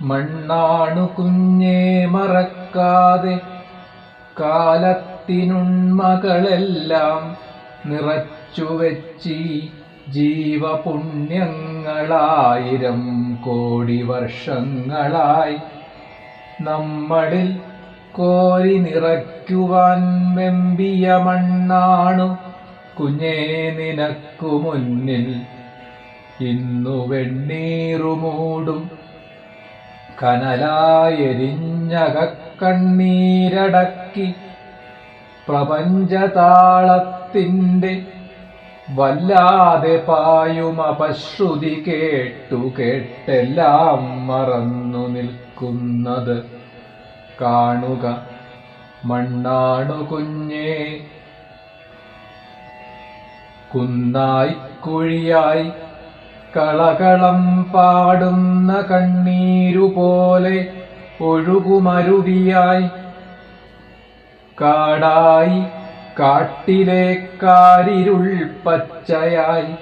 മണ്ണാണു കുഞ്ഞേ മറക്കാതെ കാലത്തിനുണ്മകളെല്ലാം നിറച്ചുവെച്ചി ജീവപുണ്യങ്ങളായിരം കോടി വർഷങ്ങളായി നമ്മളിൽ കോരി നിറയ്ക്കുവാൻ വെമ്പിയ മണ്ണാണു കുഞ്ഞേ നിനക്കു മുന്നിൽ. ഇന്നു വെണ്ണീറുമൂടും കനലായെരിഞ്ഞകക്കണ്ണീരടക്കി പ്രപഞ്ചതാളത്തിന്റെ വല്ലാതെ പായുമപശ്രുതി കേട്ടു കേട്ടെല്ലാം മറന്നു നിൽക്കുന്നത്. കാണുക മണ്ണാണു കുഞ്ഞേ. കുന്നായി കുഴിയായി കളകളം പാടുന്ന കണ്ണീരുപോലെ ഒഴുകുമരുവിയായി. കാടായി കാട്ടിലെ കാരിരുൾ പച്ചയായി.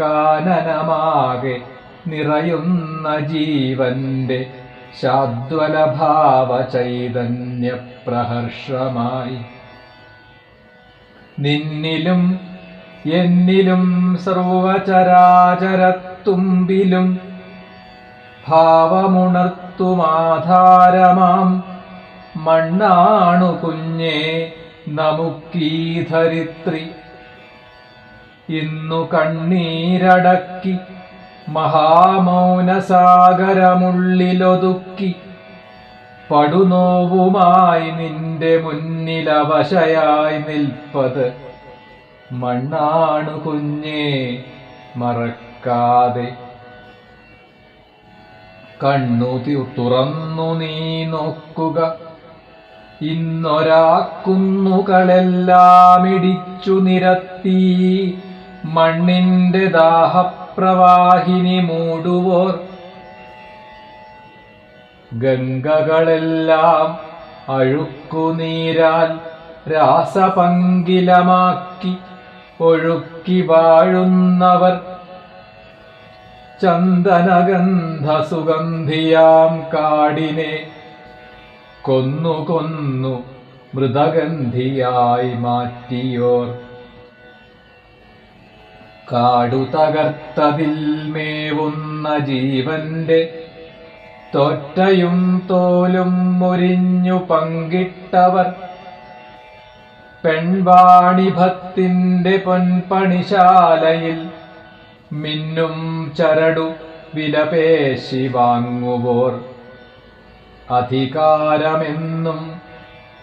കാനനമാകെ നിറയുന്ന ജീവന്റെ ശാദ്വലഭാവ ചൈതന്യപ്രഹർഷമായി. നിന്നിലും എന്നിലും സർവചരാചരത്തുമ്പിലും ഭാവമുണർത്തുമാധാരമാം മണ്ണാണു കുഞ്ഞേ നമുക്കീ ധരിത്രി. ഇന്നു കണ്ണീരടക്കി മഹാമൗനസാഗരമുള്ളിലൊതുക്കി പടുനോവുമായി നിന്റെ മുന്നിലവശയായി നിൽപ്പത്. മണ്ണാണു കുഞ്ഞേ മറക്കാതെ. കണ്ണു തുറന്നു നീ നോക്കുക. ഇന്നൊരാ കുന്നുകളെല്ലാം ഇടിച്ചു നിരത്തി. മണ്ണിന്റെ ദാഹപ്രവാഹിനി മൂടുവോർ. ഗംഗകളെല്ലാം അഴുക്കുനീരാൽ രാസപങ്കിലമാക്കി. ഒഴുക്കി വാഴുന്നവർ. ചന്ദനഗന്ധ സുഗന്ധിയാം കാടിനെ കൊന്നു കൊന്നു മൃതഗന്ധിയായി മാറ്റിയോർ. കാടു തകർത്തതിൽ മേവുന്ന ജീവന്റെ തോറ്റയും തോലും മുരിഞ്ഞു പങ്കിട്ടവർ. പെൺവാണിഭത്തിന്റെ പൊൻപണിശാലയിൽ മിന്നും ചരടു വിലപേശി വാങ്ങുവോർ. അധികാരമെന്നും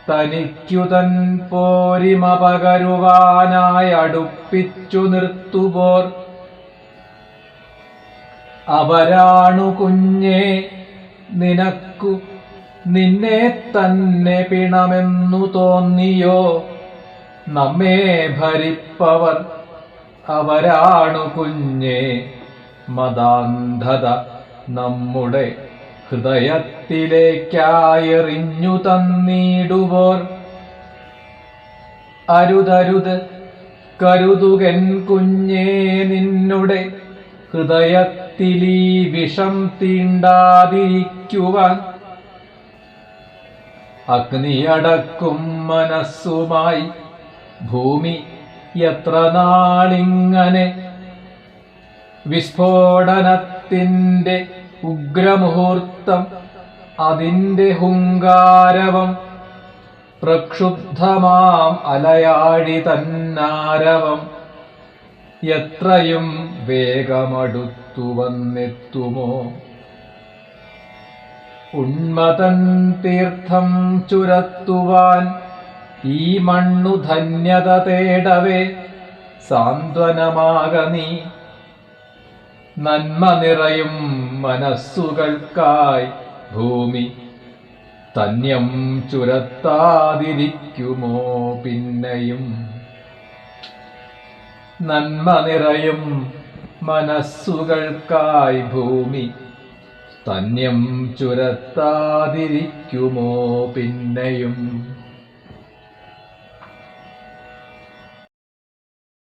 തനിക്കുതൻ പോരിമപകരുവാനായി പോരിമ പകരുവാനായി അടുപ്പിച്ചു നിർത്തുപോർ അവരാണു കുഞ്ഞേ നിനക്കു നിന്നെ തന്നെ പിണമെന്നു തോന്നിയോ? നമ്മെ ഭരിപ്പവർ അവരാണു കുഞ്ഞേ. മതാന്ധത നമ്മുടെ ഹൃദയത്തിലേക്കായെറിഞ്ഞു തന്നിടുവോർ. അരുതരുത് കരുതുകൻ കുഞ്ഞേ നിന്നുടെ ഹൃദയത്തിലീ വിഷം തീണ്ടാതിരിക്കുവാൻ. അഗ്നിയടക്കും മനസ്സുമായി ഭൂമി എത്ര നാളിങ്ങനെ വിസ്ഫോടനത്തിന്റെ ഉഗ്രമുഹൂർത്തം അതിന്റെ ഹുങ്കാരവം പ്രക്ഷുബ്ധമാം അലയാഴി തന്നാരവം എത്രയും വേഗമടുത്തു വന്നെത്തുമോ? ഉന്മതൻ തീർത്ഥം ചുരത്തുവാൻ ഈ മണ്ണു ധന്യത തേടവേ സാന്ത്വനമാക നീ. നന്മ നിറയും മനസ്സുകൾക്കായി ഭൂമി തന്യം ചുരത്താതിരിക്കുമോ പിന്നെയും? നന്മ നിറയും മനസ്സുകൾക്കായി ഭൂമി തന്യം ചുരത്താതിരിക്കുമോ പിന്നെയും?